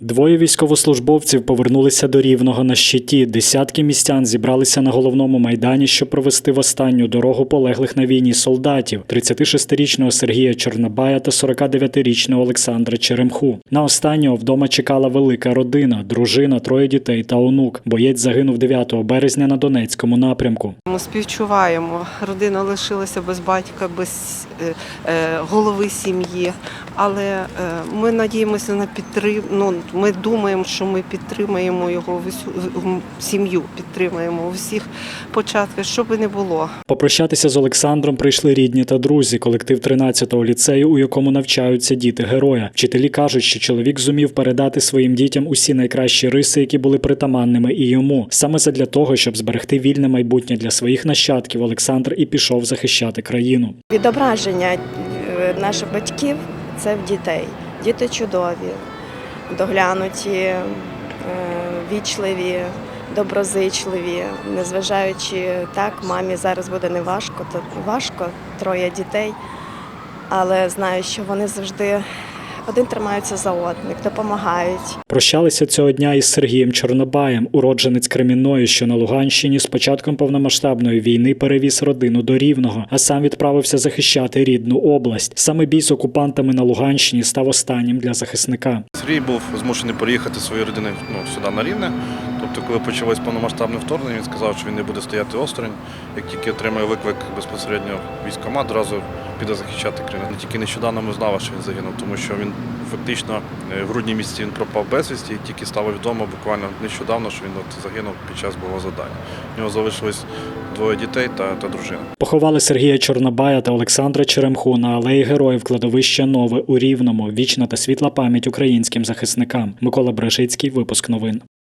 Двоє військовослужбовців повернулися до Рівного на щиті. Десятки містян зібралися на головному майдані, щоб провести в останню дорогу полеглих на війні солдатів 36-річного Сергія Чорнобая та 49-річного Олександра Черемху. На останнього вдома чекала велика родина, дружина, троє дітей та онук. Боєць загинув 9 березня на Донецькому напрямку. Ми співчуваємо. Родина лишилася без батька, без е, е, голови сім'ї. Але е, ми надіємося на підтрим... ну, Ми думаємо, що ми підтримаємо його сім'ю, підтримаємо у всіх початках, що би не було. Попрощатися з Олександром прийшли рідні та друзі, колектив 13-го ліцею, у якому навчаються діти героя. Вчителі кажуть, що чоловік зумів передати своїм дітям усі найкращі риси, які були притаманними і йому. Саме задля того, щоб зберегти вільне майбутнє для своїх нащадків, Олександр і пішов захищати країну. Відображення е, наших батьків це в дітей. Діти чудові, доглянуті, е, вічливі, доброзичливі. Незважаючи так, мамі зараз буде не важко, то важко, троє дітей, але знаю, що вони завжди один тримається за одних, допомагають. Прощалися цього дня із Сергієм Чорнобаєм, уродженець Кремінної, що на Луганщині з початком повномасштабної війни перевіз родину до Рівного, а сам відправився захищати рідну область. Саме бій з окупантами на Луганщині став останнім для захисника. Сергій був змушений переїхати своєю родиною ну, сюди на Рівне. Тобто, коли почалось повномасштабне вторгнення, він сказав, що він не буде стояти осторонь. Як тільки отримає виклик безпосередньо військкомат, одразу піде захищати країну. Не тільки нещодавно ми знали, що він загинув, тому що він фактично е, в грудні місяці він пропав безвісті, і тільки стало відомо буквально нещодавно, що він от загинув під час бойового завдання. У нього залишилось двоє дітей та, та дружина. Поховали Сергія Чорнобая та Олександра Черемху на алеї героїв кладовища Нове у Рівному. Вічна та світла пам'ять українським захисникам. Микола Бражицький, випуск новин.